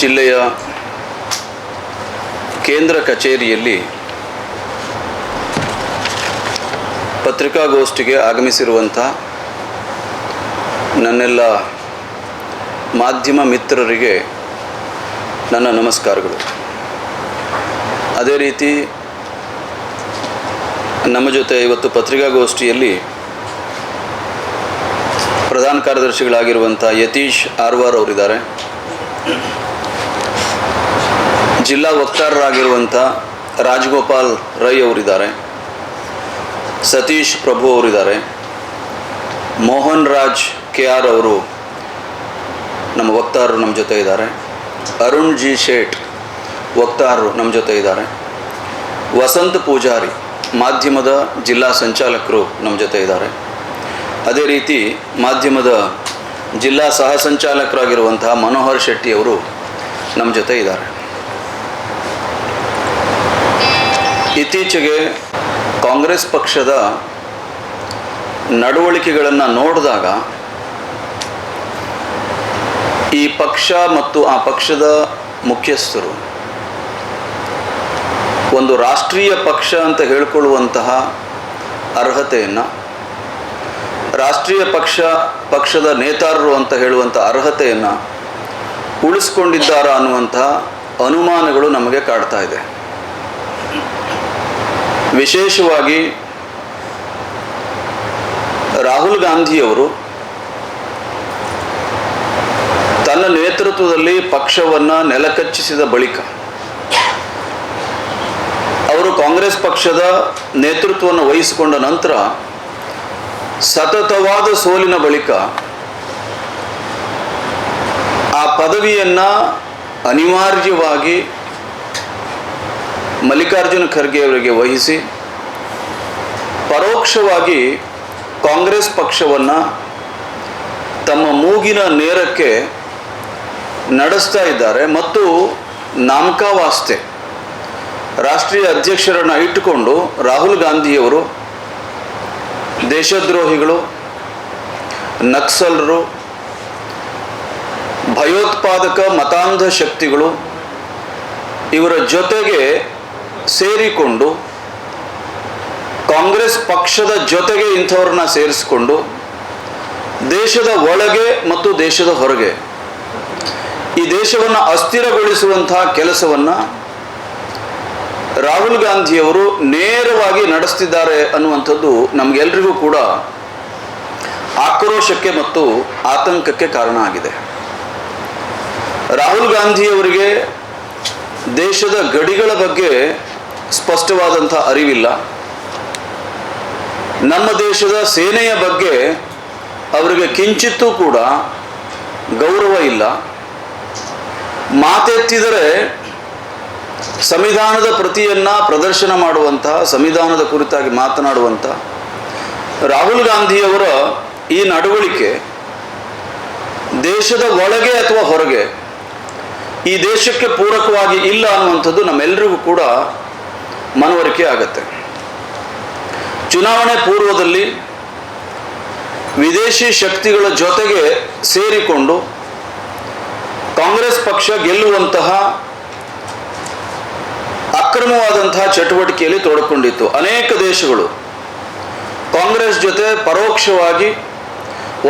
ಜಿಲ್ಲೆಯ ಕೇಂದ್ರ ಕಚೇರಿಯಲ್ಲಿ ಪತ್ರಿಕಾಗೋಷ್ಠಿಗೆ ಆಗಮಿಸಿರುವಂಥ ನನ್ನೆಲ್ಲ ಮಾಧ್ಯಮ ಮಿತ್ರರಿಗೆ ನನ್ನ ನಮಸ್ಕಾರಗಳು. ಅದೇ ರೀತಿ ನಮ್ಮ ಜೊತೆ ಇವತ್ತು ಪತ್ರಿಕಾಗೋಷ್ಠಿಯಲ್ಲಿ ಪ್ರಧಾನ ಕಾರ್ಯದರ್ಶಿಗಳಾಗಿರುವಂಥ ಯತೀಶ್ ಆರ್ವಾರ್ ಅವರಿದ್ದಾರೆ. ಜಿಲ್ಲಾ ವಕ್ತಾರರಾಗಿರುವಂಥ ರಾಜಗೋಪಾಲ್ ರೈ ಅವರಿದ್ದಾರೆ, ಸತೀಶ್ ಪ್ರಭು ಅವರಿದ್ದಾರೆ, ಮೋಹನ್ ರಾಜ್ ಕೆ ಆರ್ ಅವರು ನಮ್ಮ ವಕ್ತಾರರು ನಮ್ಮ ಜೊತೆ ಇದ್ದಾರೆ, ಅರುಣ್ ಜಿ ಶೇಟ್ ವಕ್ತಾರರು ನಮ್ಮ ಜೊತೆ ಇದ್ದಾರೆ, ವಸಂತ್ ಪೂಜಾರಿ ಮಾಧ್ಯಮದ ಜಿಲ್ಲಾ ಸಂಚಾಲಕರು ನಮ್ಮ ಜೊತೆ ಇದ್ದಾರೆ. ಅದೇ ರೀತಿ ಮಾಧ್ಯಮದ ಜಿಲ್ಲಾ ಸಹ ಸಂಚಾಲಕರಾಗಿರುವಂತಹ ಮನೋಹರ್ ಶೆಟ್ಟಿ ಅವರು ನಮ್ಮ ಜೊತೆ ಇದ್ದಾರೆ. ಇತ್ತೀಚೆಗೆ ಕಾಂಗ್ರೆಸ್ ಪಕ್ಷದ ನಡವಳಿಕೆಗಳನ್ನು ನೋಡಿದಾಗ ಈ ಪಕ್ಷ ಮತ್ತು ಆ ಪಕ್ಷದ ಮುಖ್ಯಸ್ಥರು ಒಂದು ರಾಷ್ಟ್ರೀಯ ಪಕ್ಷ ಅಂತ ಹೇಳಿಕೊಳ್ಳುವಂತಹ ಅರ್ಹತೆಯನ್ನು, ರಾಷ್ಟ್ರೀಯ ಪಕ್ಷ, ಪಕ್ಷದ ನೇತಾರರು ಅಂತ ಹೇಳುವಂಥ ಅರ್ಹತೆಯನ್ನು ಉಳಿಸ್ಕೊಂಡಿದ್ದಾರಾ ಅನ್ನುವಂತಹ ಅನುಮಾನಗಳು ನಮಗೆ ಕಾಡ್ತಾ ಇದೆ. ವಿಶೇಷವಾಗಿ ರಾಹುಲ್ ಗಾಂಧಿಯವರು ತನ್ನ ನೇತೃತ್ವದಲ್ಲಿ ಪಕ್ಷವನ್ನು ನೆಲಕಚ್ಚಿಸಿದ ಬಳಿಕ ಅವರು ಕಾಂಗ್ರೆಸ್ ಪಕ್ಷದ ನೇತೃತ್ವವನ್ನು ವಹಿಸಿಕೊಂಡ ನಂತರ ಸತತವಾದ ಸೋಲಿನ ಬಳಿಕ ಆ ಪದವಿಯನ್ನು ಅನಿವಾರ್ಯವಾಗಿ ಮಲ್ಲಿಕಾರ್ಜುನ ಖರ್ಗೆ ಅವರಿಗೆ ವಹಿಸಿ ಪರೋಕ್ಷವಾಗಿ ಕಾಂಗ್ರೆಸ್ ಪಕ್ಷವನ್ನು ತಮ್ಮ ಮೂಗಿನ ನೇರಕ್ಕೆ ನಡೆಸ್ತಾ ಇದ್ದಾರೆ ಮತ್ತು ನಾಮಕಾವಾಸ್ತೆ ರಾಷ್ಟ್ರೀಯ ಅಧ್ಯಕ್ಷರನ್ನು ಇಟ್ಟುಕೊಂಡು ರಾಹುಲ್ ಗಾಂಧಿಯವರು ದೇಶದ್ರೋಹಿಗಳು, ನಕ್ಸಲರು, ಭಯೋತ್ಪಾದಕ ಮತಾಂಧ ಶಕ್ತಿಗಳು ಇವರ ಜೊತೆಗೆ ಸೇರಿಕೊಂಡು ಕಾಂಗ್ರೆಸ್ ಪಕ್ಷದ ಜೊತೆಗೆ ಇಂಥವ್ರನ್ನ ಸೇರಿಸಿಕೊಂಡು ದೇಶದ ಒಳಗೆ ಮತ್ತು ದೇಶದ ಹೊರಗೆ ಈ ದೇಶವನ್ನು ಅಸ್ಥಿರಗೊಳಿಸುವಂತಹ ಕೆಲಸವನ್ನು ರಾಹುಲ್ ಗಾಂಧಿಯವರು ನೇರವಾಗಿ ನಡೆಸ್ತಿದ್ದಾರೆ ಅನ್ನುವಂಥದ್ದು ನಮಗೆಲ್ರಿಗೂ ಕೂಡ ಆಕ್ರೋಶಕ್ಕೆ ಮತ್ತು ಆತಂಕಕ್ಕೆ ಕಾರಣ ಆಗಿದೆ. ರಾಹುಲ್ ಗಾಂಧಿಯವರಿಗೆ ದೇಶದ ಗಡಿಗಳ ಬಗ್ಗೆ ಸ್ಪಷ್ಟವಾದಂಥ ಅರಿವಿಲ್ಲ. ನಮ್ಮ ದೇಶದ ಸೇನೆಯ ಬಗ್ಗೆ ಅವರಿಗೆ ಕಿಂಚಿತ್ತೂ ಕೂಡ ಗೌರವ ಇಲ್ಲ. ಮಾತೆತ್ತಿದರೆ ಸಂವಿಧಾನದ ಪ್ರತಿಯನ್ನ ಪ್ರದರ್ಶನ ಮಾಡುವಂತಹ ಸಂವಿಧಾನದ ಕುರಿತಾಗಿ ಮಾತನಾಡುವಂಥ ರಾಹುಲ್ ಗಾಂಧಿಯವರ ಈ ನಡವಳಿಕೆ ದೇಶದ ಒಳಗೆ ಅಥವಾ ಹೊರಗೆ ಈ ದೇಶಕ್ಕೆ ಪೂರಕವಾಗಿ ಇಲ್ಲ ಅನ್ನುವಂಥದ್ದು ನಮ್ಮೆಲ್ಲರಿಗೂ ಕೂಡ ಮನವರಿಕೆ ಆಗತ್ತೆ. ಚುನಾವಣೆ ಪೂರ್ವದಲ್ಲಿ ವಿದೇಶಿ ಶಕ್ತಿಗಳ ಜೊತೆಗೆ ಸೇರಿಕೊಂಡು ಕಾಂಗ್ರೆಸ್ ಪಕ್ಷ ಗೆಲ್ಲುವಂತಹ ಅಕ್ರಮವಾದಂತಹ ಚಟುವಟಿಕೆಯಲ್ಲಿ ತೊಡಕೊಂಡಿತ್ತು. ಅನೇಕ ದೇಶಗಳು ಕಾಂಗ್ರೆಸ್ ಜೊತೆ ಪರೋಕ್ಷವಾಗಿ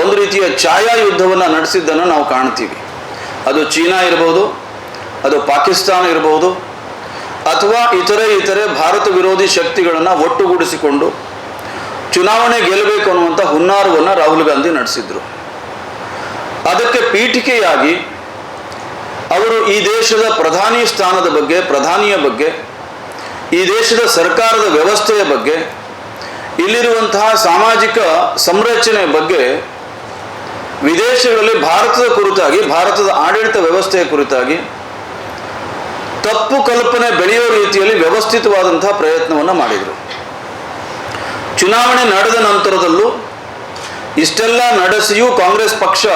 ಒಂದು ರೀತಿಯ ಛಾಯಾ ಯುದ್ಧವನ್ನು ನಡೆಸಿದ್ದನ್ನು ನಾವು ಕಾಣ್ತೀವಿ. ಅದು ಚೀನಾ ಇರ್ಬೋದು, ಅದು ಪಾಕಿಸ್ತಾನ ಇರ್ಬೋದು ಅಥವಾ ಇತರೆ ಇತರೆ ಭಾರತ ವಿರೋಧಿ ಶಕ್ತಿಗಳನ್ನು ಒಟ್ಟುಗೂಡಿಸಿಕೊಂಡು ಚುನಾವಣೆ ಗೆಲ್ಲಬೇಕು ಅನ್ನುವಂಥ ಹುನ್ನಾರವನ್ನು ರಾಹುಲ್ ಗಾಂಧಿ ನಡೆಸಿದ್ರು. ಅದಕ್ಕೆ ಪೀಠಿಕೆಯಾಗಿ ಅವರು ಈ ದೇಶದ ಪ್ರಧಾನಿ ಸ್ಥಾನದ ಬಗ್ಗೆ, ಪ್ರಧಾನಿಯ ಬಗ್ಗೆ, ಈ ದೇಶದ ಸರ್ಕಾರದ ವ್ಯವಸ್ಥೆಯ ಬಗ್ಗೆ, ಇಲ್ಲಿರುವಂತಹ ಸಾಮಾಜಿಕ ಸಂರಚನೆ ಬಗ್ಗೆ, ವಿದೇಶಗಳಲ್ಲಿ ಭಾರತದ ಕುರಿತಾಗಿ, ಭಾರತದ ಆಡಳಿತ ವ್ಯವಸ್ಥೆಯ ಕುರಿತಾಗಿ ತಪ್ಪು ಕಲ್ಪನೆ ಬೆಳೆಯೋ ರೀತಿಯಲ್ಲಿ ವ್ಯವಸ್ಥಿತವಾದಂತಹ ಪ್ರಯತ್ನವನ್ನು ಮಾಡಿದರು. ಚುನಾವಣೆ ನಡೆದ ನಂತರದಲ್ಲೂ ಇಷ್ಟೆಲ್ಲ ನಡೆಸಿಯೂ ಕಾಂಗ್ರೆಸ್ ಪಕ್ಷ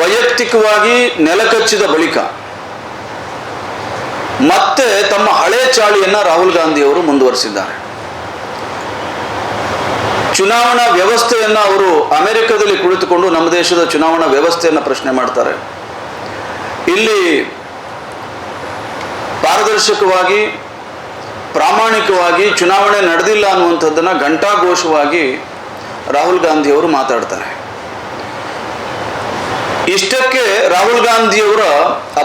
ವೈಯಕ್ತಿಕವಾಗಿ ನೆಲಕಚ್ಚಿದ ಬಳಿಕ ಮತ್ತೆ ತಮ್ಮ ಹಳೆ ಚಾಳಿಯನ್ನು ರಾಹುಲ್ ಗಾಂಧಿಯವರು ಮುಂದುವರಿಸಿದ್ದಾರೆ. ಚುನಾವಣಾ ವ್ಯವಸ್ಥೆಯನ್ನು ಅವರು ಅಮೆರಿಕದಲ್ಲಿ ಕುಳಿತುಕೊಂಡು ನಮ್ಮ ದೇಶದ ಚುನಾವಣಾ ವ್ಯವಸ್ಥೆಯನ್ನು ಪ್ರಶ್ನೆ ಮಾಡ್ತಾರೆ. ಇಲ್ಲಿ ಪಾರದರ್ಶಕವಾಗಿ, ಪ್ರಾಮಾಣಿಕವಾಗಿ ಚುನಾವಣೆ ನಡೆದಿಲ್ಲ ಅನ್ನುವಂಥದ್ದನ್ನು ಘಂಟಾಘೋಷವಾಗಿ ರಾಹುಲ್ ಗಾಂಧಿಯವರು ಮಾತಾಡ್ತಾರೆ. ಇಷ್ಟಕ್ಕೆ ರಾಹುಲ್ ಗಾಂಧಿಯವರ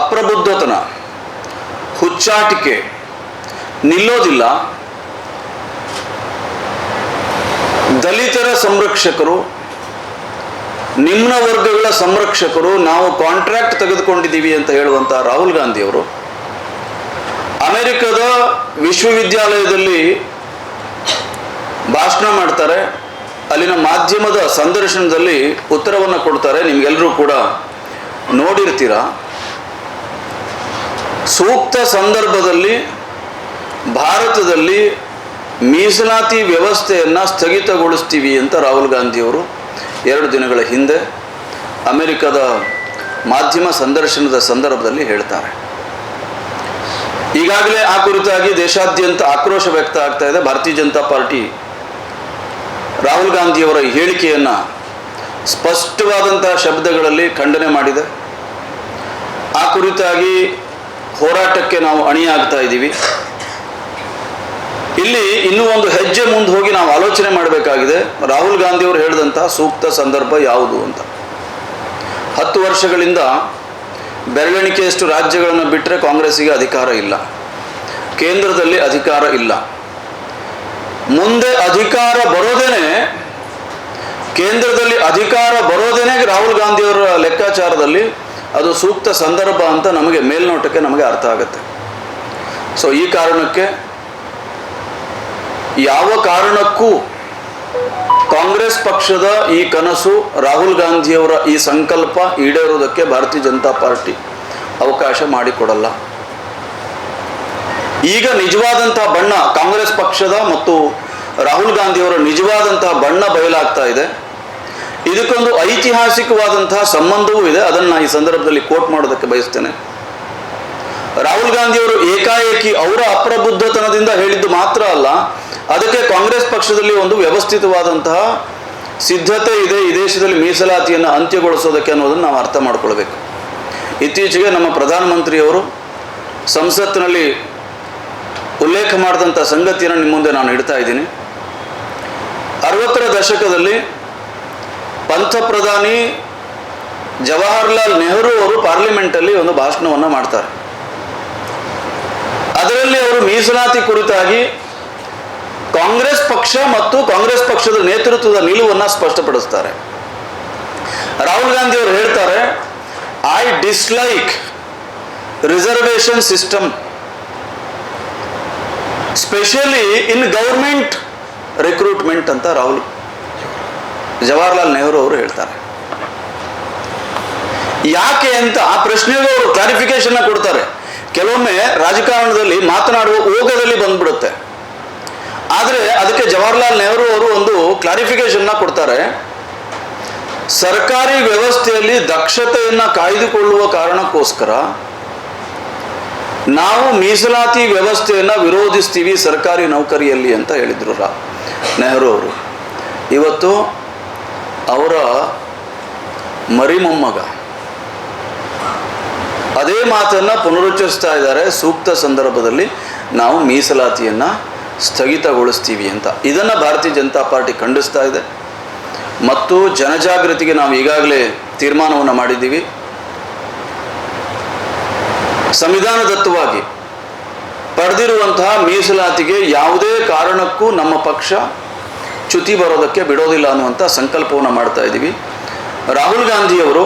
ಅಪ್ರಬುದ್ಧತನ, ಹುಚ್ಚಾಟಿಕೆ ನಿಲ್ಲೋದಿಲ್ಲ. ದಲಿತರ ಸಂರಕ್ಷಕರು, ನಿಮ್ನ ವರ್ಗಗಳ ಸಂರಕ್ಷಕರು ನಾವು ಕಾಂಟ್ರಾಕ್ಟ್ ತೆಗೆದುಕೊಂಡಿದ್ದೀವಿ ಅಂತ ಹೇಳುವಂಥ ರಾಹುಲ್ ಗಾಂಧಿಯವರು ಅಮೆರಿಕದ ವಿಶ್ವವಿದ್ಯಾಲಯದಲ್ಲಿ ಭಾಷಣ ಮಾಡ್ತಾರೆ. ಅಲ್ಲಿನ ಮಾಧ್ಯಮದ ಸಂದರ್ಶನದಲ್ಲಿ ಉತ್ತರವನ್ನು ಕೊಡ್ತಾರೆ. ನಿಮಗೆಲ್ಲರೂ ಕೂಡ ನೋಡಿರ್ತೀರ? ಸೂಕ್ತ ಸಂದರ್ಭದಲ್ಲಿ ಭಾರತದಲ್ಲಿ ಮೀಸಲಾತಿ ವ್ಯವಸ್ಥೆಯನ್ನು ಸ್ಥಗಿತಗೊಳಿಸ್ತೀವಿ ಅಂತ ರಾಹುಲ್ ಗಾಂಧಿಯವರು ಎರಡು ದಿನಗಳ ಹಿಂದೆ ಅಮೆರಿಕದ ಮಾಧ್ಯಮ ಸಂದರ್ಶನದ ಸಂದರ್ಭದಲ್ಲಿ ಹೇಳ್ತಾರೆ. ಈಗಾಗಲೇ ಆ ಕುರಿತಾಗಿ ದೇಶಾದ್ಯಂತ ಆಕ್ರೋಶ ವ್ಯಕ್ತ ಆಗ್ತಾ ಇದೆ. ಭಾರತೀಯ ಜನತಾ ಪಾರ್ಟಿ ರಾಹುಲ್ ಗಾಂಧಿಯವರ ಹೇಳಿಕೆಯನ್ನು ಸ್ಪಷ್ಟವಾದಂತಹ ಶಬ್ದಗಳಲ್ಲಿ ಖಂಡನೆ ಮಾಡಿದೆ. ಆ ಕುರಿತಾಗಿ ಹೋರಾಟಕ್ಕೆ ನಾವು ಅಣಿಯಾಗ್ತಾ ಇದ್ದೀವಿ. ಇಲ್ಲಿ ಇನ್ನೂ ಒಂದು ಹೆಜ್ಜೆ ಮುಂದೆ ಹೋಗಿ ನಾವು ಆಲೋಚನೆ ಮಾಡಬೇಕಾಗಿದೆ. ರಾಹುಲ್ ಗಾಂಧಿಯವರು ಹೇಳಿದಂತಹ ಸೂಕ್ತ ಸಂದರ್ಭ ಯಾವುದು ಅಂತ. ಹತ್ತು ವರ್ಷಗಳಿಂದ ಬೆರಳೆಣಿಕೆಯಷ್ಟು ರಾಜ್ಯಗಳನ್ನು ಬಿಟ್ಟರೆ ಕಾಂಗ್ರೆಸ್ಸಿಗೆ ಅಧಿಕಾರ ಇಲ್ಲ. ಕೇಂದ್ರದಲ್ಲಿ ಅಧಿಕಾರ ಇಲ್ಲ. ಮುಂದೆ ಅಧಿಕಾರ ಬರೋದೇನೆ, ಕೇಂದ್ರದಲ್ಲಿ ಅಧಿಕಾರ ಬರೋದೇನೆ ರಾಹುಲ್ ಗಾಂಧಿಯವರ ಲೆಕ್ಕಾಚಾರದಲ್ಲಿ ಅದು ಸೂಕ್ತ ಸಂದರ್ಭ ಅಂತ ನಮಗೆ ಮೇಲ್ನೋಟಕ್ಕೆ ನಮಗೆ ಅರ್ಥ ಆಗುತ್ತೆ. ಸೊ ಈ ಕಾರಣಕ್ಕೆ ಯಾವ ಕಾರಣಕ್ಕೂ ಕಾಂಗ್ರೆಸ್ ಪಕ್ಷದ ಈ ಕನಸು ರಾಹುಲ್ ಗಾಂಧಿಯವರ ಈ ಸಂಕಲ್ಪ ಈಡೇರುವುದಕ್ಕೆ ಭಾರತೀಯ ಜನತಾ ಪಾರ್ಟಿ ಅವಕಾಶ ಮಾಡಿಕೊಡಲ್ಲ. ಈಗ ನಿಜವಾದಂತಹ ಬಣ್ಣ ಕಾಂಗ್ರೆಸ್ ಪಕ್ಷದ ಮತ್ತು ರಾಹುಲ್ ಗಾಂಧಿಯವರ ನಿಜವಾದಂತಹ ಬಣ್ಣ ಬಯಲಾಗ್ತಾ ಇದೆ. ಇದಕ್ಕೊಂದು ಐತಿಹಾಸಿಕವಾದಂತಹ ಸಂಬಂಧವೂ ಇದೆ. ಅದನ್ನು ಈ ಸಂದರ್ಭದಲ್ಲಿ ಕೋಟ್ ಮಾಡೋದಕ್ಕೆ ಬಯಸ್ತೇನೆ. ರಾಹುಲ್ ಗಾಂಧಿಯವರು ಏಕಾಏಕಿ ಅವರ ಅಪ್ರಬುದ್ಧತನದಿಂದ ಹೇಳಿದ್ದು ಮಾತ್ರ ಅಲ್ಲ ಅದಕ್ಕೆ ಕಾಂಗ್ರೆಸ್ ಪಕ್ಷದಲ್ಲಿ ಒಂದು ವ್ಯವಸ್ಥಿತವಾದಂತಹ ಸಿದ್ಧತೆ ಇದೆ ಈ ದೇಶದಲ್ಲಿ ಮೀಸಲಾತಿಯನ್ನು ಅಂತ್ಯಗೊಳಿಸೋದಕ್ಕೆ ಅನ್ನೋದನ್ನು ನಾವು ಅರ್ಥ ಮಾಡ್ಕೊಳ್ಬೇಕು. ಇತ್ತೀಚೆಗೆ ನಮ್ಮ ಪ್ರಧಾನಮಂತ್ರಿಯವರು ಸಂಸತ್ತಿನಲ್ಲಿ ಉಲ್ಲೇಖ ಮಾಡಿದಂಥ ಸಂಗತಿಯನ್ನು ನಿಮ್ಮ ಮುಂದೆ ನಾನು ಇಡ್ತಾ ಇದ್ದೀನಿ. ಅರವತ್ತರ ದಶಕದಲ್ಲಿ ಪಂಥ ಪ್ರಧಾನಿ ಜವಾಹರ್ಲಾಲ್ ನೆಹರು ಅವರು ಪಾರ್ಲಿಮೆಂಟಲ್ಲಿ ಒಂದು ಭಾಷಣವನ್ನು ಮಾಡ್ತಾರೆ. ಅದರಲ್ಲಿ ಅವರು ಮೀಸಲಾತಿ ಕುರಿತಾಗಿ ಕಾಂಗ್ರೆಸ್ ಪಕ್ಷ ಮತ್ತು ಕಾಂಗ್ರೆಸ್ ಪಕ್ಷದ ನೇತೃತ್ವದ ನಿಲುವನ್ನು ಸ್ಪಷ್ಟಪಡಿಸ್ತಾರೆ. ರಾಹುಲ್ ಗಾಂಧಿ ಅವರು ಹೇಳ್ತಾರೆ I dislike reservation system specially in government recruitment ಅಂತ ರಾಹುಲ್, ಜವಾಹರ್ಲಾಲ್ ನೆಹರು ಅವರು ಹೇಳ್ತಾರೆ. ಯಾಕೆ ಅಂತ ಆ ಪ್ರಶ್ನೆಗೂ ಅವರು ಕ್ಲಾರಿಫಿಕೇಶನ್ ಕೊಡ್ತಾರೆ. ಕೆಲವೊಮ್ಮೆ ರಾಜಕಾರಣದಲ್ಲಿ ಮಾತನಾಡುವ ಓಗದಲ್ಲಿ ಬಂದ್ಬಿಡುತ್ತೆ. ಆದರೆ ಅದಕ್ಕೆ ಜವಾಹರ್ಲಾಲ್ ನೆಹರು ಅವರು ಒಂದು ಕ್ಲಾರಿಫಿಕೇಶನ್ನ ಕೊಡ್ತಾರೆ. ಸರ್ಕಾರಿ ವ್ಯವಸ್ಥೆಯಲ್ಲಿ ದಕ್ಷತೆಯನ್ನು ಕಾಯ್ದುಕೊಳ್ಳುವ ಕಾರಣಕ್ಕೋಸ್ಕರ ನಾವು ಮೀಸಲಾತಿ ವ್ಯವಸ್ಥೆಯನ್ನು ವಿರೋಧಿಸ್ತೀವಿ ಸರ್ಕಾರಿ ನೌಕರಿಯಲ್ಲಿ ಅಂತ ಹೇಳಿದ್ರು ರಾ ನೆಹರು ಅವರು. ಇವತ್ತು ಅವರ ಮರಿಮೊಮ್ಮಗ ಅದೇ ಮಾತನ್ನು ಪುನರುಚ್ಚರಿಸ್ತಾ ಇದ್ದಾರೆ ಸೂಕ್ತ ಸಂದರ್ಭದಲ್ಲಿ ನಾವು ಮೀಸಲಾತಿಯನ್ನು ಸ್ಥಗಿತಗೊಳಿಸ್ತೀವಿ ಅಂತ. ಇದನ್ನು ಭಾರತೀಯ ಜನತಾ ಪಾರ್ಟಿ ಖಂಡಿಸ್ತಾ ಇದೆ. ಮತ್ತು ಜನಜಾಗೃತಿಗೆ ನಾವು ಈಗಾಗಲೇ ತೀರ್ಮಾನವನ್ನು ಮಾಡಿದ್ದೀವಿ. ಸಂವಿಧಾನದತ್ತವಾಗಿ ಪಡೆದಿರುವಂತಹ ಮೀಸಲಾತಿಗೆ ಯಾವುದೇ ಕಾರಣಕ್ಕೂ ನಮ್ಮ ಪಕ್ಷ ಚ್ಯುತಿ ಬರೋದಕ್ಕೆ ಬಿಡೋದಿಲ್ಲ ಅನ್ನುವಂಥ ಸಂಕಲ್ಪವನ್ನು ಮಾಡ್ತಾ ಇದ್ದೀವಿ. ರಾಹುಲ್ ಗಾಂಧಿಯವರು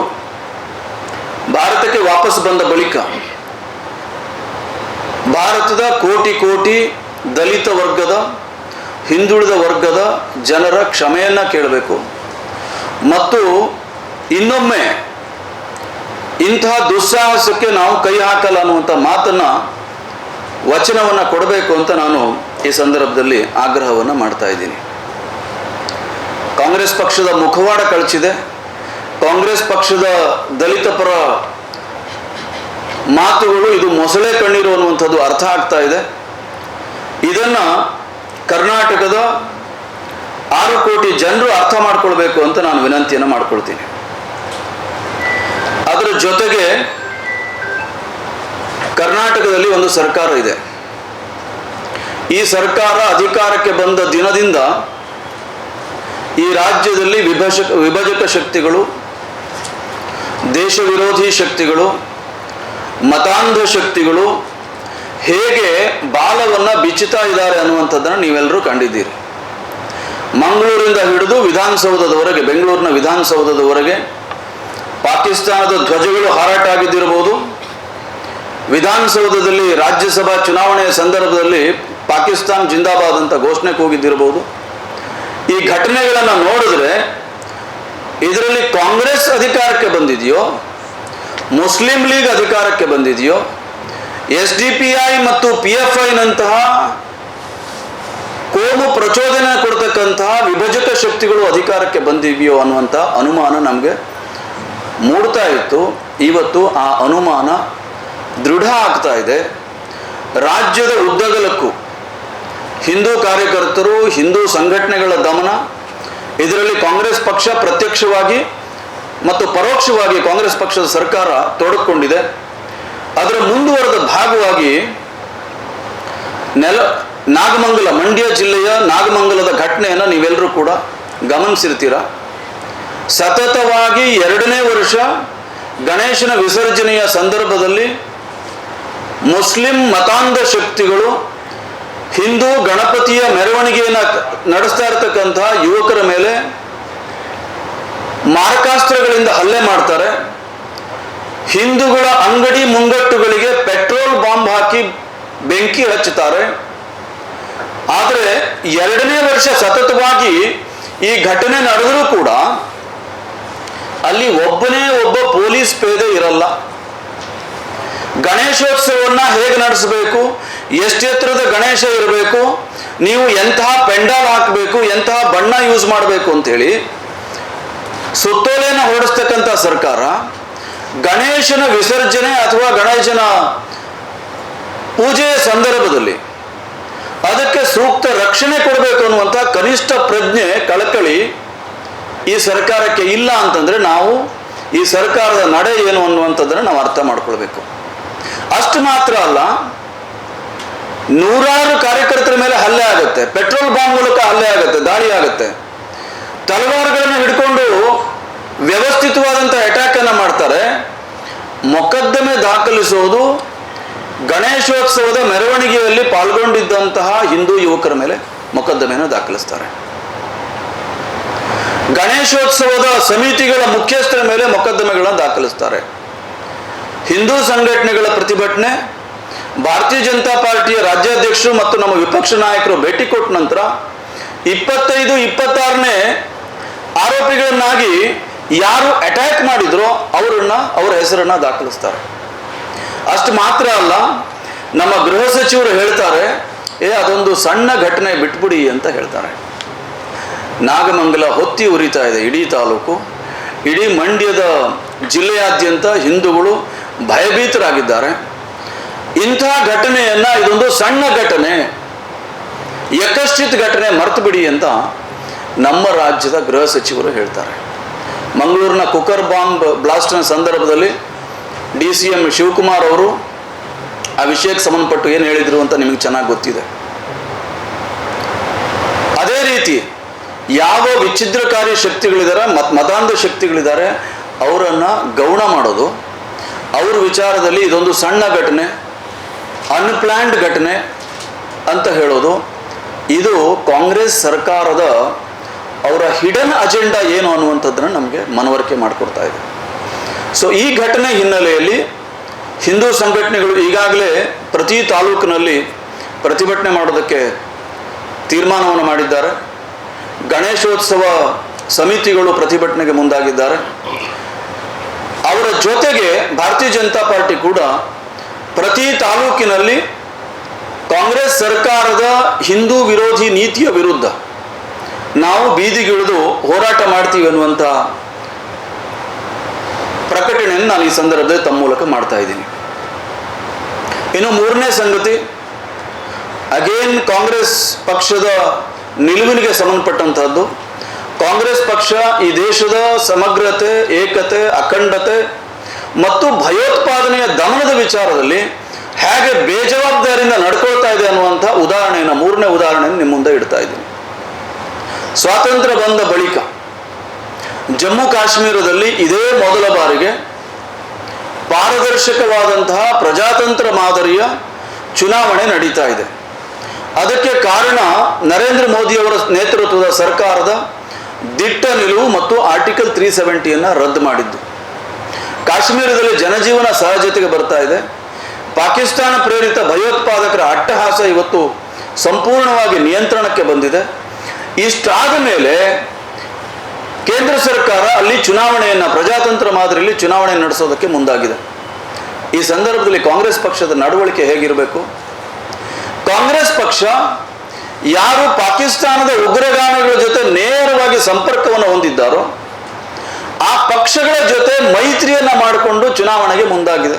ಭಾರತಕ್ಕೆ ವಾಪಸ್ ಬಂದ ಬಳಿಕ ಭಾರತದ ಕೋಟಿ ಕೋಟಿ ದಲಿತ ವರ್ಗದ, ಹಿಂದುಳಿದ ವರ್ಗದ ಜನರ ಕ್ಷಮೆಯನ್ನು ಕೇಳಬೇಕು. ಮತ್ತು ಇನ್ನೊಮ್ಮೆ, ಇಂತಹ ದುಸ್ಸಾಹಸಕ್ಕೆ ನಾವು ಕೈ ಹಾಕಲ್ಲ ಅನ್ನುವಂಥ ಮಾತನ್ನು ವಚನವನ್ನು ಕೊಡಬೇಕು ಅಂತ ನಾನು ಈ ಸಂದರ್ಭದಲ್ಲಿ ಆಗ್ರಹವನ್ನು ಮಾಡ್ತಾ ಇದ್ದೀನಿ. ಕಾಂಗ್ರೆಸ್ ಪಕ್ಷದ ಮುಖವಾಡ ಕಳಚಿದೆ. ಕಾಂಗ್ರೆಸ್ ಪಕ್ಷದ ದಲಿತ ಪರ ಮಾತುಗಳು ಇದು ಮೊಸಳೆ ಕಣ್ಣೀರು ಅನ್ನುವಂಥದ್ದು ಅರ್ಥ ಆಗ್ತಾ ಇದೆ. ಇದನ್ನು ಕರ್ನಾಟಕದ ಆರು ಕೋಟಿ ಜನರು ಅರ್ಥ ಮಾಡ್ಕೊಳ್ಬೇಕು ಅಂತ ನಾನು ವಿನಂತಿಯನ್ನು ಮಾಡ್ಕೊಳ್ತೀನಿ. ಅದರ ಜೊತೆಗೆ ಕರ್ನಾಟಕದಲ್ಲಿ ಒಂದು ಸರ್ಕಾರ ಇದೆ. ಈ ಸರ್ಕಾರ ಅಧಿಕಾರಕ್ಕೆ ಬಂದ ದಿನದಿಂದ ಈ ರಾಜ್ಯದಲ್ಲಿ ವಿಭಜಕ ವಿಭಜಕ ಶಕ್ತಿಗಳು ದೇಶ ವಿರೋಧಿ ಶಕ್ತಿಗಳು, ಮತಾಂಧ ಶಕ್ತಿಗಳು ಹೇಗೆ ಬಾಲವನ್ನು ಬಿಚ್ಚುತ್ತಾ ಇದ್ದಾರೆ ಅನ್ನುವಂಥದ್ದನ್ನು ನೀವೆಲ್ಲರೂ ಕಂಡಿದ್ದೀರಿ. ಮಂಗಳೂರಿಂದ ಹಿಡಿದು ವಿಧಾನಸೌಧದವರೆಗೆ, ಬೆಂಗಳೂರಿನ ವಿಧಾನಸೌಧದವರೆಗೆ ಪಾಕಿಸ್ತಾನದ ಧ್ವಜಗಳು ಹಾರಾಟ ಆಗಿದ್ದಿರಬಹುದು. ವಿಧಾನಸೌಧದಲ್ಲಿ ರಾಜ್ಯಸಭಾ ಚುನಾವಣೆಯ ಸಂದರ್ಭದಲ್ಲಿ ಪಾಕಿಸ್ತಾನ್ ಜಿಂದಾಬಾದ್ ಅಂತ ಘೋಷಣೆ ಕೂಗಿದ್ದಿರಬಹುದು. ಈ ಘಟನೆಗಳನ್ನು ನೋಡಿದ್ರೆ ಇದರಲ್ಲಿ ಕಾಂಗ್ರೆಸ್ ಅಧಿಕಾರಕ್ಕೆ ಬಂದಿದೆಯೋ, ಮುಸ್ಲಿಂ ಲೀಗ್ ಅಧಿಕಾರಕ್ಕೆ ಬಂದಿದೆಯೋ ಎಸ್ ಡಿ ಪಿ ಐ ಮತ್ತು ಪಿ ಎಫ್ ಐನಂತಹ ಕೋಮು ಪ್ರಚೋದನೆ ಕೊಡ್ತಕ್ಕಂತಹ ವಿಭಜಕ ಶಕ್ತಿಗಳು ಅಧಿಕಾರಕ್ಕೆ ಬಂದಿವೆಯೋ ಅನ್ನುವಂಥ ಅನುಮಾನ ನಮಗೆ ಮೂಡ್ತಾ ಇತ್ತು. ಇವತ್ತು ಆ ಅನುಮಾನ ದೃಢ ಆಗ್ತಾ ಇದೆ. ರಾಜ್ಯದ ಉದ್ದಗಲಕ್ಕೂ ಹಿಂದೂ ಕಾರ್ಯಕರ್ತರು, ಹಿಂದೂ ಸಂಘಟನೆಗಳ ದಮನ, ಇದರಲ್ಲಿ ಕಾಂಗ್ರೆಸ್ ಪಕ್ಷ ಪ್ರತ್ಯಕ್ಷವಾಗಿ ಮತ್ತು ಪರೋಕ್ಷವಾಗಿ ಕಾಂಗ್ರೆಸ್ ಪಕ್ಷದ ಸರ್ಕಾರ ತೊಡಕೊಂಡಿದೆ. ಅದರ ಮುಂದುವರೆದ ಭಾಗವಾಗಿ ನೆಲ ನಾಗಮಂಗಲ, ಮಂಡ್ಯ ಜಿಲ್ಲೆಯ ನಾಗಮಂಗಲದ ಘಟನೆಯನ್ನು ನೀವೆಲ್ಲರೂ ಕೂಡ ಗಮನಿಸಿರ್ತೀರ? ಸತತವಾಗಿ ಎರಡನೇ ವರ್ಷ ಗಣೇಶನ ವಿಸರ್ಜನೆಯ ಸಂದರ್ಭದಲ್ಲಿ ಮುಸ್ಲಿಂ ಮತಾಂಧ ಶಕ್ತಿಗಳು ಹಿಂದೂ ಗಣಪತಿಯ ಮೆರವಣಿಗೆಯನ್ನು ನಡೆಸ್ತಾ ಇರತಕ್ಕಂತಹ ಯುವಕರ ಮೇಲೆ ಮಾರಕಾಸ್ತ್ರಗಳಿಂದ ಹಲ್ಲೆ ಮಾಡ್ತಾರೆ. ಹಿಂದೂಗಳ ಅಂಗಡಿ ಮುಂಗಟ್ಟುಗಳಿಗೆ ಪೆಟ್ರೋಲ್ ಬಾಂಬ್ ಹಾಕಿ ಬೆಂಕಿ ಹಚ್ಚುತ್ತಾರೆ. ಆದರೆ ಎರಡನೇ ವರ್ಷ ಸತತವಾಗಿ ಈ ಘಟನೆ ನಡೆದರೂ ಕೂಡ ಅಲ್ಲಿ ಒಬ್ಬನೇ ಒಬ್ಬ ಪೊಲೀಸ್ ಪೇದೆ ಇರಲ್ಲ. ಗಣೇಶೋತ್ಸವನ್ನ ಹೇಗೆ ನಡೆಸಬೇಕು? ಎಷ್ಟು ಎತ್ತರದ ಗಣೇಶ ಇರಬೇಕು? ನೀವು ಎಂತಹ ಪೆಂಡಾಲ್ ಹಾಕಬೇಕು? ಎಂತಹ ಬಣ್ಣ ಯೂಸ್ ಮಾಡಬೇಕು ಅಂತೇಳಿ ಸುತ್ತೋಲೆಯನ್ನು ಹೊರಡಿಸ್ತಕ್ಕಂಥ ಸರ್ಕಾರ ಗಣೇಶನ ವಿಸರ್ಜನೆ ಅಥವಾ ಗಣೇಶನ ಪೂಜೆಯ ಸಂದರ್ಭದಲ್ಲಿ ಅದಕ್ಕೆ ಸೂಕ್ತ ರಕ್ಷಣೆ ಕೊಡಬೇಕು ಅನ್ನುವಂಥ ಕನಿಷ್ಠ ಪ್ರಜ್ಞೆ, ಕಳಕಳಿ ಈ ಸರ್ಕಾರಕ್ಕೆ ಇಲ್ಲ ಅಂತಂದ್ರೆ ನಾವು ಈ ಸರ್ಕಾರದ ನಡೆ ಏನು ಅನ್ನುವಂಥದ್ದನ್ನು ನಾವು ಅರ್ಥ ಮಾಡ್ಕೊಳ್ಬೇಕು. ಅಷ್ಟು ಮಾತ್ರ ಅಲ್ಲ, ನೂರಾರು ಕಾರ್ಯಕರ್ತರ ಮೇಲೆ ಹಲ್ಲೆ ಆಗುತ್ತೆ. ಪೆಟ್ರೋಲ್ ಬಾಂಬ್ ಮೂಲಕ ಹಲ್ಲೆ ಆಗುತ್ತೆ, ದಾಳಿ ಆಗುತ್ತೆ. ಹಿಡ್ಕೊಂಡು ವ್ಯವಸ್ಥಿತವಾದಂಥ ಅಟ್ಯಾಕ್ ಅನ್ನ ಮಾಡ್ತಾರೆ. ಮೊಕದ್ದಮೆ ದಾಖಲಿಸೋದು ಗಣೇಶೋತ್ಸವದ ಮೆರವಣಿಗೆಯಲ್ಲಿ ಪಾಲ್ಗೊಂಡಿದ್ದಂತಹ ಹಿಂದೂ ಯುವಕರ ಮೇಲೆ ಮೊಕದ್ದಮೆಯನ್ನು ದಾಖಲಿಸ್ತಾರೆ. ಗಣೇಶೋತ್ಸವದ ಸಮಿತಿಗಳ ಮುಖ್ಯಸ್ಥರ ಮೇಲೆ ಮೊಕದ್ದಮೆಗಳನ್ನು ದಾಖಲಿಸ್ತಾರೆ. ಹಿಂದೂ ಸಂಘಟನೆಗಳ ಪ್ರತಿಭಟನೆ, ಭಾರತೀಯ ಜನತಾ ಪಾರ್ಟಿಯ ರಾಜ್ಯಾಧ್ಯಕ್ಷರು ಮತ್ತು ನಮ್ಮ ವಿಪಕ್ಷ ನಾಯಕರು ಭೇಟಿ ಕೊಟ್ಟ ನಂತರ ಇಪ್ಪತ್ತೈದು, ಇಪ್ಪತ್ತಾರನೇ ಆರೋಪಿಗಳನ್ನಾಗಿ ಯಾರು ಅಟ್ಯಾಕ್ ಮಾಡಿದ್ರೋ ಅವರನ್ನ ಅವರ ಹೆಸರನ್ನ ದಾಖಲಿಸ್ತಾರೆ. ಅಷ್ಟು ಮಾತ್ರ ಅಲ್ಲ, ನಮ್ಮ ಗೃಹ ಸಚಿವರು ಹೇಳ್ತಾರೆ, ಏ, ಅದೊಂದು ಸಣ್ಣ ಘಟನೆ ಬಿಟ್ಬಿಡಿ ಅಂತ ಹೇಳ್ತಾರೆ. ನಾಗಮಂಗಲ ಹೊತ್ತಿ ಉರಿತಾ ಇದೆ ಇಡೀ ತಾಲೂಕು. ಇಡೀ ಮಂಡ್ಯದ ಜಿಲ್ಲೆಯಾದ್ಯಂತ ಹಿಂದೂಗಳು ಭಯಭೀತರಾಗಿದ್ದಾರೆ. ಇಂಥ ಘಟನೆಯನ್ನ ಇದೊಂದು ಸಣ್ಣ ಘಟನೆ ಯಕಶ್ಚಿತ್ ಘಟನೆ ಮರ್ತು ಬಿಡಿ ಅಂತ ನಮ್ಮ ರಾಜ್ಯದ ಗೃಹ ಸಚಿವರು ಹೇಳ್ತಾರೆ. ಮಂಗಳೂರಿನ ಕುಕರ್ ಬಾಂಬ್ ಬ್ಲಾಸ್ಟ್ನ ಸಂದರ್ಭದಲ್ಲಿ ಡಿ ಸಿ ಎಂ ಶಿವಕುಮಾರ್ ಅವರು ಆ ವಿಷಯಕ್ಕೆ ಸಂಬಂಧಪಟ್ಟು ಏನು ಹೇಳಿದರು ಅಂತ ನಿಮಗೆ ಚೆನ್ನಾಗಿ ಗೊತ್ತಿದೆ. ಅದೇ ರೀತಿ ಯಾವ ವಿಚ್ಛಿದ್ರಕಾರಿ ಶಕ್ತಿಗಳಿದ್ದಾರೆ ಮತ್ ಮತಾಂಧ ಶಕ್ತಿಗಳಿದ್ದಾರೆ ಅವರನ್ನು ಗೌಣ ಮಾಡೋದು, ಅವ್ರ ವಿಚಾರದಲ್ಲಿ ಇದೊಂದು ಸಣ್ಣ ಘಟನೆ ಅನ್ಪ್ಲ್ಯಾಂಡ್ ಘಟನೆ ಅಂತ ಹೇಳೋದು. ಇದು ಕಾಂಗ್ರೆಸ್ ಸರ್ಕಾರದ ಅವರ ಹಿಡನ್ ಅಜೆಂಡಾ ಏನು ಅನ್ನುವಂಥದ್ದನ್ನು ನಮಗೆ ಮನವರಿಕೆ ಮಾಡಿಕೊಡ್ತಾ ಇದೆ. ಸೊ ಈ ಘಟನೆ ಹಿನ್ನೆಲೆಯಲ್ಲಿ ಹಿಂದೂ ಸಂಘಟನೆಗಳು ಈಗಾಗಲೇ ಪ್ರತಿ ತಾಲೂಕಿನಲ್ಲಿ ಪ್ರತಿಭಟನೆ ಮಾಡೋದಕ್ಕೆ ತೀರ್ಮಾನವನ್ನು ಮಾಡಿದ್ದಾರೆ. ಗಣೇಶೋತ್ಸವ ಸಮಿತಿಗಳು ಪ್ರತಿಭಟನೆಗೆ ಮುಂದಾಗಿದ್ದಾರೆ. ಅವರ ಜೊತೆಗೆ ಭಾರತೀಯ ಜನತಾ ಪಾರ್ಟಿ ಕೂಡ ಪ್ರತಿ ತಾಲೂಕಿನಲ್ಲಿ ಕಾಂಗ್ರೆಸ್ ಸರ್ಕಾರದ ಹಿಂದೂ ವಿರೋಧಿ ನೀತಿಯ ವಿರುದ್ಧ ನಾವು ಬೀದಿಗಿಳಿದು ಹೋರಾಟ ಮಾಡ್ತೀವಿ ಅನ್ನುವಂಥ ಪ್ರಕಟಣೆಯನ್ನು ನಾನು ಈ ಸಂದರ್ಭದಲ್ಲಿ ತಮ್ಮ ಮೂಲಕ ಮಾಡ್ತಾ ಇದ್ದೀನಿ. ಇನ್ನು ಮೂರನೇ ಸಂಗತಿ ಅಗೇನ್ ಕಾಂಗ್ರೆಸ್ ಪಕ್ಷದ ನಿಲುವಿನಿಗೆ ಸಂಬಂಧಪಟ್ಟಂತಹದ್ದು. ಕಾಂಗ್ರೆಸ್ ಪಕ್ಷ ಈ ದೇಶದ ಸಮಗ್ರತೆ, ಏಕತೆ, ಅಖಂಡತೆ ಮತ್ತು ಭಯೋತ್ಪಾದನೆಯ ದಮನದ ವಿಚಾರದಲ್ಲಿ ಹೇಗೆ ಬೇಜವಾಬ್ದಾರಿಯಿಂದ ನಡ್ಕೊಳ್ತಾ ಇದೆ ಅನ್ನುವಂಥ ಉದಾಹರಣೆಯನ್ನು, ಮೂರನೇ ಉದಾಹರಣೆಯನ್ನು ನಿಮ್ಮ ಮುಂದೆ ಇಡ್ತಾ ಇದ್ದೀನಿ. ಸ್ವಾತಂತ್ರ್ಯ ಬಂದ ಬಳಿಕ ಜಮ್ಮು ಕಾಶ್ಮೀರದಲ್ಲಿ ಇದೇ ಮೊದಲ ಬಾರಿಗೆ ಪಾರದರ್ಶಕವಾದಂತಹ ಪ್ರಜಾತಂತ್ರ ಮಾದರಿಯ ಚುನಾವಣೆ ನಡೀತಾ ಇದೆ. ಅದಕ್ಕೆ ಕಾರಣ ನರೇಂದ್ರ ಮೋದಿಯವರ ನೇತೃತ್ವದ ಸರ್ಕಾರದ ದಿಟ್ಟ ನಿಲುವು ಮತ್ತು ಆರ್ಟಿಕಲ್ ತ್ರೀ ಸೆವೆಂಟಿಯನ್ನು ರದ್ದು ಮಾಡಿದ್ದು. ಕಾಶ್ಮೀರದಲ್ಲಿ ಜನಜೀವನ ಸಹಜತೆಗೆ ಬರ್ತಾ ಇದೆ. ಪಾಕಿಸ್ತಾನ ಪ್ರೇರಿತ ಭಯೋತ್ಪಾದಕರ ಅಟ್ಟಹಾಸ ಇವತ್ತು ಸಂಪೂರ್ಣವಾಗಿ ನಿಯಂತ್ರಣಕ್ಕೆ ಬಂದಿದೆ. ಇಷ್ಟಾದ ಮೇಲೆ ಕೇಂದ್ರ ಸರ್ಕಾರ ಅಲ್ಲಿ ಚುನಾವಣೆಯನ್ನು, ಪ್ರಜಾತಂತ್ರ ಮಾದರಿಯಲ್ಲಿ ಚುನಾವಣೆ ನಡೆಸೋದಕ್ಕೆ ಮುಂದಾಗಿದೆ. ಈ ಸಂದರ್ಭದಲ್ಲಿ ಕಾಂಗ್ರೆಸ್ ಪಕ್ಷದ ನಡವಳಿಕೆ ಹೇಗಿರಬೇಕು? ಕಾಂಗ್ರೆಸ್ ಪಕ್ಷ ಯಾರು ಪಾಕಿಸ್ತಾನದ ಉಗ್ರಗಾಮಿಗಳ ಜೊತೆ ನೇರವಾಗಿ ಸಂಪರ್ಕವನ್ನು ಹೊಂದಿದ್ದಾರೋ, ಆ ಪಕ್ಷಗಳ ಜೊತೆ ಮೈತ್ರಿಯನ್ನ ಮಾಡಿಕೊಂಡು ಚುನಾವಣೆಗೆ ಮುಂದಾಗಿದೆ.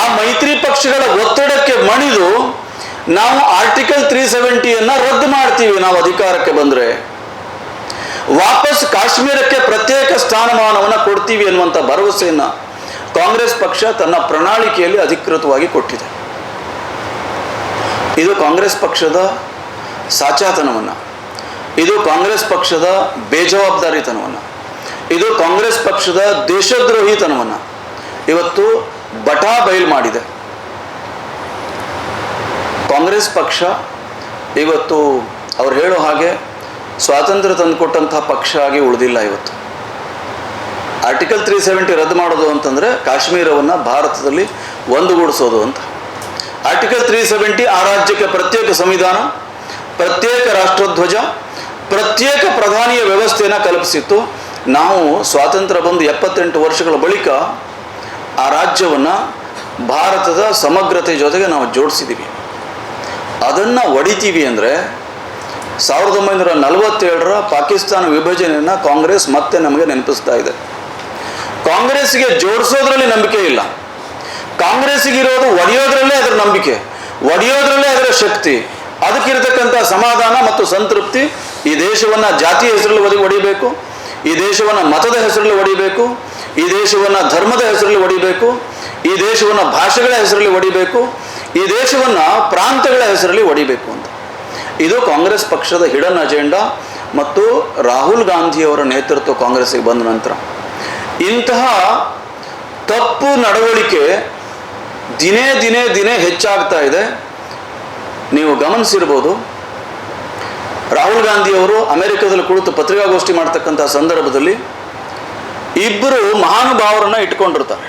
ಆ ಮೈತ್ರಿ ಪಕ್ಷಗಳ ಒತ್ತಡಕ್ಕೆ ಮಣಿದು ನಾವು ಆರ್ಟಿಕಲ್ ತ್ರೀ ಸೆವೆಂಟಿಯನ್ನ ರದ್ದು ಮಾಡ್ತೀವಿ ನಾವು ಅಧಿಕಾರಕ್ಕೆ ಬಂದರೆ. ವಾಪಸ್ ಕಾಶ್ಮೀರಕ್ಕೆ ಪ್ರತ್ಯೇಕ ಸ್ಥಾನಮಾನವನ್ನು ಕೊಡ್ತೀವಿ ಅನ್ನುವಂಥ ಭರವಸೆಯನ್ನು ಕಾಂಗ್ರೆಸ್ ಪಕ್ಷ ತನ್ನ ಪ್ರಣಾಳಿಕೆಯಲ್ಲಿ ಅಧಿಕೃತವಾಗಿ ಕೊಟ್ಟಿದೆ. ಇದು ಕಾಂಗ್ರೆಸ್ ಪಕ್ಷದ ಸಾಚಾತನವನ್ನು. ಇದು ಕಾಂಗ್ರೆಸ್ ಪಕ್ಷದ ಬೇಜವಾಬ್ದಾರಿತನವನ್ನು. ಇದು ಕಾಂಗ್ರೆಸ್ ಪಕ್ಷದ ದೇಶದ್ರೋಹಿತನವನ್ನು. ಇವತ್ತು ಬಟಾ ಬಯಲು ಮಾಡಿದೆ. ಕಾಂಗ್ರೆಸ್ ಪಕ್ಷ ಇವತ್ತು ಅವ್ರು ಹೇಳೋ ಹಾಗೆ ಸ್ವಾತಂತ್ರ್ಯ ತಂದುಕೊಟ್ಟಂತಹ ಪಕ್ಷ ಆಗಿ ಉಳಿದಿಲ್ಲ ಇವತ್ತು. ಆರ್ಟಿಕಲ್ ತ್ರೀ ಸೆವೆಂಟಿ ರದ್ದು ಮಾಡೋದು ಅಂತಂದರೆ ಕಾಶ್ಮೀರವನ್ನು ಭಾರತದಲ್ಲಿ ಒಂದುಗೂಡಿಸೋದು ಅಂತ. ಆರ್ಟಿಕಲ್ ತ್ರೀ ಸೆವೆಂಟಿ ಆ ರಾಜ್ಯಕ್ಕೆ ಪ್ರತ್ಯೇಕ ಸಂವಿಧಾನ, ಪ್ರತ್ಯೇಕ ರಾಷ್ಟ್ರಧ್ವಜ, ಪ್ರತ್ಯೇಕ ಪ್ರಧಾನಿಯ ವ್ಯವಸ್ಥೆಯನ್ನು ಕಲ್ಪಿಸಿತ್ತು. ನಾವು ಸ್ವಾತಂತ್ರ್ಯ ಬಂದು ಎಪ್ಪತ್ತೆಂಟು ವರ್ಷಗಳ ಬಳಿಕ ಆ ರಾಜ್ಯವನ್ನು ಭಾರತದ ಸಮಗ್ರತೆ ಜೊತೆಗೆ ನಾವು ಜೋಡಿಸಿದ್ದೀವಿ ಅದನ್ನು ಹೊಡಿತೀವಿ ಅಂದರೆ ಸಾವಿರದ ಒಂಬೈನೂರ ನಲವತ್ತೇಳರ ಪಾಕಿಸ್ತಾನ ವಿಭಜನೆಯನ್ನು ಕಾಂಗ್ರೆಸ್ ಮತ್ತೆ ನಮಗೆ ನೆನಪಿಸ್ತಾ ಇದೆ. ಕಾಂಗ್ರೆಸ್ಗೆ ಜೋಡಿಸೋದ್ರಲ್ಲಿ ನಂಬಿಕೆ ಇಲ್ಲ. ಕಾಂಗ್ರೆಸ್ಗಿರೋದು ಒಡೆಯೋದ್ರಲ್ಲೇ ಅದರ ನಂಬಿಕೆ, ಒಡೆಯೋದ್ರಲ್ಲೇ ಅದರ ಶಕ್ತಿ, ಅದಕ್ಕಿರ್ತಕ್ಕಂಥ ಸಮಾಧಾನ ಮತ್ತು ಸಂತೃಪ್ತಿ ಈ ದೇಶವನ್ನು ಜಾತಿಯ ಹೆಸರಲ್ಲಿ ಒದಗಿ ಒಡಿಬೇಕು, ಈ ದೇಶವನ್ನು ಮತದ ಹೆಸರಲ್ಲಿ ಒಡಿಬೇಕು, ಈ ದೇಶವನ್ನು ಧರ್ಮದ ಹೆಸರಲ್ಲಿ ಒಡಿಬೇಕು, ಈ ದೇಶವನ್ನು ಭಾಷೆಗಳ ಹೆಸರಲ್ಲಿ ಒಡಿಬೇಕು ಈ ದೇಶವನ್ನು ಪ್ರಾಂತಗಳ ಹೆಸರಲ್ಲಿ ಒಡಿಬೇಕು ಅಂತ. ಇದು ಕಾಂಗ್ರೆಸ್ ಪಕ್ಷದ ಹಿಡನ್ ಅಜೆಂಡಾ ಮತ್ತು ರಾಹುಲ್ ಗಾಂಧಿಯವರ ನೇತೃತ್ವ ಕಾಂಗ್ರೆಸ್ಸಿಗೆ ಬಂದ ನಂತರ. ಇಂತಹ ತಪ್ಪು ನಡವಳಿಕೆ ದಿನೇ ದಿನೇ ದಿನೇ ಹೆಚ್ಚಾಗ್ತಾ ಇದೆ. ನೀವು ಗಮನಿಸಿರ್ಬೋದು, ರಾಹುಲ್ ಗಾಂಧಿಯವರು ಅಮೆರಿಕದಲ್ಲಿ ಕುಳಿತು ಪತ್ರಿಕಾಗೋಷ್ಠಿ ಮಾಡ್ತಕ್ಕಂಥ ಸಂದರ್ಭದಲ್ಲಿ ಇಬ್ಬರು ಮಹಾನುಭಾವರನ್ನ ಇಟ್ಕೊಂಡಿರ್ತಾರೆ.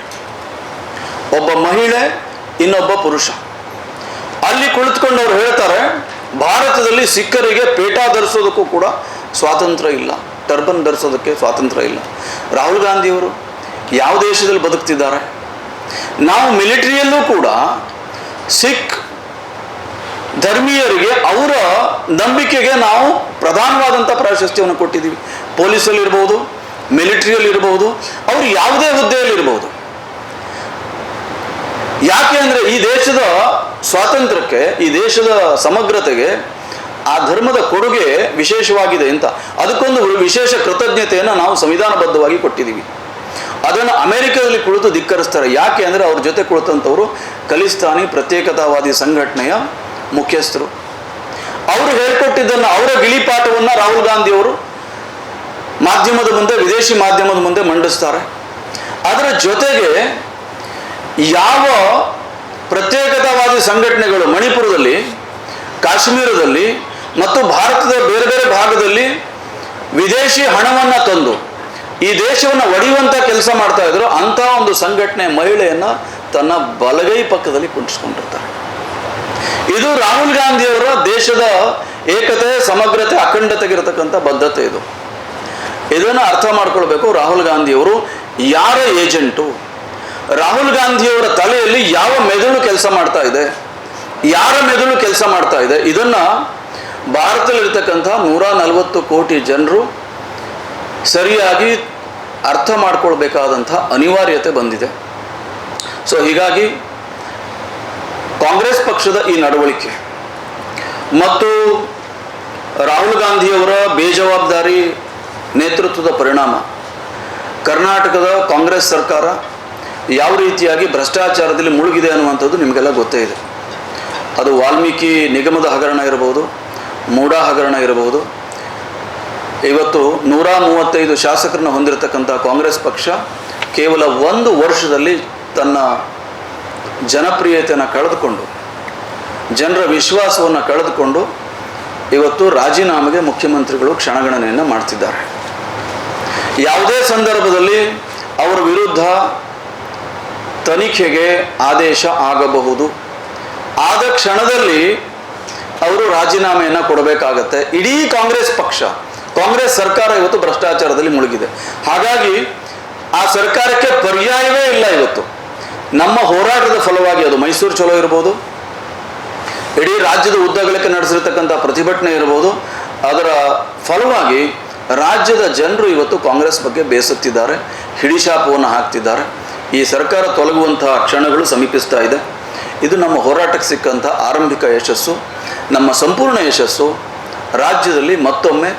ಒಬ್ಬ ಮಹಿಳೆ, ಇನ್ನೊಬ್ಬ ಪುರುಷ. ಅಲ್ಲಿ ಕುಳಿತುಕೊಂಡು ಅವ್ರು ಹೇಳ್ತಾರೆ, ಭಾರತದಲ್ಲಿ ಸಿಖ್ಖರಿಗೆ ಪೇಟ ಧರಿಸೋದಕ್ಕೂ ಕೂಡ ಸ್ವಾತಂತ್ರ್ಯ ಇಲ್ಲ. ಟರ್ಬನ್ ಧರಿಸೋದಕ್ಕೆ ಸ್ವಾತಂತ್ರ್ಯ ಇಲ್ಲ. ರಾಹುಲ್ ಗಾಂಧಿಯವರು ಯಾವ ದೇಶದಲ್ಲಿ ಬದುಕ್ತಿದ್ದಾರೆ? ನಾವು ಮಿಲಿಟರಿಯಲ್ಲೂ ಕೂಡ ಸಿಖ್ ಧರ್ಮೀಯರಿಗೆ ಅವರ ನಂಬಿಕೆಗೆ ನಾವು ಪ್ರಧಾನವಾದಂಥ ಪ್ರಾಶಸ್ತ್ಯವನ್ನು ಕೊಟ್ಟಿದ್ದೀವಿ. ಪೊಲೀಸಲ್ಲಿರ್ಬೋದು ಇರ್ಬೋದು, ಮಿಲಿಟರಿಯಲ್ಲಿ ಇರ್ಬೋದು, ಅವರು ಯಾವುದೇ ಹುದ್ದೆಯಲ್ಲಿ ಇರ್ಬೋದು. ಯಾಕೆ ಅಂದರೆ ಈ ದೇಶದ ಸ್ವಾತಂತ್ರ್ಯಕ್ಕೆ, ಈ ದೇಶದ ಸಮಗ್ರತೆಗೆ, ಆ ಧರ್ಮದ ಕೊಡುಗೆ ವಿಶೇಷವಾಗಿದೆ ಅಂತ. ಅದಕ್ಕೊಂದು ವಿಶೇಷ ಕೃತಜ್ಞತೆಯನ್ನು ನಾವು ಸಂವಿಧಾನಬದ್ಧವಾಗಿ ಕೊಟ್ಟಿದ್ದೀವಿ. ಅದನ್ನು ಅಮೆರಿಕದಲ್ಲಿ ಕುಳಿತು ಧಿಕ್ಕರಿಸ್ತಾರೆ. ಯಾಕೆ ಅಂದರೆ ಅವ್ರ ಜೊತೆ ಕುಳಿತಂಥವರು ಖಲಿಸ್ತಾನಿ ಪ್ರತ್ಯೇಕತಾವಾದಿ ಸಂಘಟನೆಯ ಮುಖ್ಯಸ್ಥರು. ಅವರು ಹೇಳ್ಕೊಟ್ಟಿದ್ದನ್ನು, ಅವರ ಗಿಳಿಪಾಠವನ್ನು ರಾಹುಲ್ ಗಾಂಧಿಯವರು ಮಾಧ್ಯಮದ ಮುಂದೆ, ವಿದೇಶಿ ಮಾಧ್ಯಮದ ಮುಂದೆ ಮಂಡಿಸ್ತಾರೆ. ಅದರ ಜೊತೆಗೆ ಯಾವ ಪ್ರತ್ಯೇಕತಾವಾದಿ ಸಂಘಟನೆಗಳು ಮಣಿಪುರದಲ್ಲಿ, ಕಾಶ್ಮೀರದಲ್ಲಿ ಮತ್ತು ಭಾರತದ ಬೇರೆ ಬೇರೆ ಭಾಗದಲ್ಲಿ ವಿದೇಶಿ ಹಣವನ್ನು ತಂದು ಈ ದೇಶವನ್ನು ಒಡೆಯುವಂಥ ಕೆಲಸ ಮಾಡ್ತಾ ಇದ್ರು, ಅಂಥ ಒಂದು ಸಂಘಟನೆ ಮಹಿಳೆಯನ್ನು ತನ್ನ ಬಲಗೈ ಪಕ್ಕದಲ್ಲಿ ಕುಂಟಿಸ್ಕೊಂಡಿರ್ತಾರೆ. ಇದು ರಾಹುಲ್ ಗಾಂಧಿಯವರ ದೇಶದ ಏಕತೆ ಸಮಗ್ರತೆ, ಅಖಂಡತೆಗಿರತಕ್ಕಂಥ ಬದ್ಧತೆ ಇದು. ಇದನ್ನು ಅರ್ಥ ಮಾಡ್ಕೊಳ್ಬೇಕು ರಾಹುಲ್ ಗಾಂಧಿಯವರು ಯಾರ ಏಜೆಂಟು? ರಾಹುಲ್ ಗಾಂಧಿಯವರ ತಲೆಯಲ್ಲಿ ಯಾವ ಮೆದುಳು ಕೆಲಸ ಮಾಡ್ತಾ ಇದೆ? ಯಾರ ಮೆದುಳು ಕೆಲಸ ಮಾಡ್ತಾ ಇದೆ? ಇದನ್ನು ಭಾರತದಲ್ಲಿರ್ತಕ್ಕಂಥ ನೂರ ನಲವತ್ತು ಕೋಟಿ ಜನರು ಸರಿಯಾಗಿ ಅರ್ಥ ಮಾಡ್ಕೊಳ್ಬೇಕಾದಂಥ ಅನಿವಾರ್ಯತೆ ಬಂದಿದೆ. ಸೊ ಹೀಗಾಗಿ ಕಾಂಗ್ರೆಸ್ ಪಕ್ಷದ ಈ ನಡವಳಿಕೆ ಮತ್ತು ರಾಹುಲ್ ಗಾಂಧಿಯವರ ಬೇಜವಾಬ್ದಾರಿ ನೇತೃತ್ವದ ಪರಿಣಾಮ ಕರ್ನಾಟಕದ ಕಾಂಗ್ರೆಸ್ ಸರ್ಕಾರ ಯಾವ ರೀತಿಯಾಗಿ ಭ್ರಷ್ಟಾಚಾರದಲ್ಲಿ ಮುಳುಗಿದೆ ಅನ್ನುವಂಥದ್ದು ನಿಮಗೆಲ್ಲ ಗೊತ್ತೇ ಇದೆ. ಅದು ವಾಲ್ಮೀಕಿ ನಿಗಮದ ಹಗರಣ ಇರಬಹುದು ಮೂಡಾ ಹಗರಣ ಇರಬಹುದು. ಇವತ್ತು ನೂರ ಮೂವತ್ತೈದು ಶಾಸಕರನ್ನು ಹೊಂದಿರತಕ್ಕಂಥ ಕಾಂಗ್ರೆಸ್ ಪಕ್ಷ ಕೇವಲ ಒಂದು ವರ್ಷದಲ್ಲಿ ತನ್ನ ಜನಪ್ರಿಯತೆಯನ್ನು ಕಳೆದುಕೊಂಡು, ಜನರ ವಿಶ್ವಾಸವನ್ನು ಕಳೆದುಕೊಂಡು ಇವತ್ತು ರಾಜೀನಾಮೆಗೆ ಮುಖ್ಯಮಂತ್ರಿಗಳು ಕ್ಷಣಗಣನೆಯನ್ನು ಮಾಡ್ತಿದ್ದಾರೆ. ಯಾವುದೇ ಸಂದರ್ಭದಲ್ಲಿ ಅವರ ವಿರುದ್ಧ ತನಿಖೆಗೆ ಆದೇಶ ಆಗಬಹುದು. ಆದ ಕ್ಷಣದಲ್ಲಿ ಅವರು ರಾಜೀನಾಮೆಯನ್ನು ಕೊಡಬೇಕಾಗತ್ತೆ. ಇಡೀ ಕಾಂಗ್ರೆಸ್ ಪಕ್ಷ, ಕಾಂಗ್ರೆಸ್ ಸರ್ಕಾರ ಇವತ್ತು ಭ್ರಷ್ಟಾಚಾರದಲ್ಲಿ ಮುಳುಗಿದೆ. ಹಾಗಾಗಿ ಆ ಸರ್ಕಾರಕ್ಕೆ ಪರ್ಯಾಯವೇ ಇಲ್ಲ ಇವತ್ತು. ನಮ್ಮ ಹೋರಾಟದ ಫಲವಾಗಿ ಅದು ಮೈಸೂರು ಚಲೋ ಇರ್ಬೋದು. ಇಡೀ ರಾಜ್ಯದ ಉದ್ದಗಳಕ್ಕೆ ನಡೆಸಿರ್ತಕ್ಕಂಥ ಪ್ರತಿಭಟನೆ ಇರ್ಬೋದು. ಅದರ ಫಲವಾಗಿ ರಾಜ್ಯದ ಜನರು ಇವತ್ತು ಕಾಂಗ್ರೆಸ್ ಬಗ್ಗೆ ಬೇಸತ್ತಿದ್ದಾರೆ. ಹಿಡಿಶಾಪವನ್ನು ಹಾಕ್ತಿದ್ದಾರೆ. ಈ ಸರ್ಕಾರ ತೊಲಗುವಂತಹ ಕ್ಷಣಗಳು ಸಮೀಪಿಸ್ತಾ ಇದೆ. ಇದು ನಮ್ಮ ಹೋರಾಟಕ್ಕೆ ಸಿಕ್ಕಂಥ ಆರಂಭಿಕ ಯಶಸ್ಸು. ನಮ್ಮ ಸಂಪೂರ್ಣ ಯಶಸ್ಸು. ರಾಜ್ಯದಲ್ಲಿ ಮತ್ತೊಮ್ಮೆ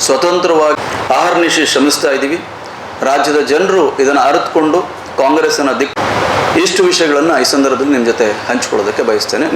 ಸ್ವತಂತ್ರವಾಗಿ ಆಹರ್ನಿಶಿ ಶ್ರಮಿಸ್ತಾ ಇದ್ದೀವಿ. ರಾಜ್ಯದ ಜನರು ಇದನ್ನು ಅರಿತುಕೊಂಡು ಕಾಂಗ್ರೆಸ್ಸಿನ ದಿಕ್ಕು ಇಷ್ಟು ವಿಷಯಗಳನ್ನು ಈ ಸಂದರ್ಭದಲ್ಲಿ ನಿಮ್ಮ ಜೊತೆ ಹಂಚಿಕೊಳ್ಳೋದಕ್ಕೆ ಬಯಸ್ತೇನೆ.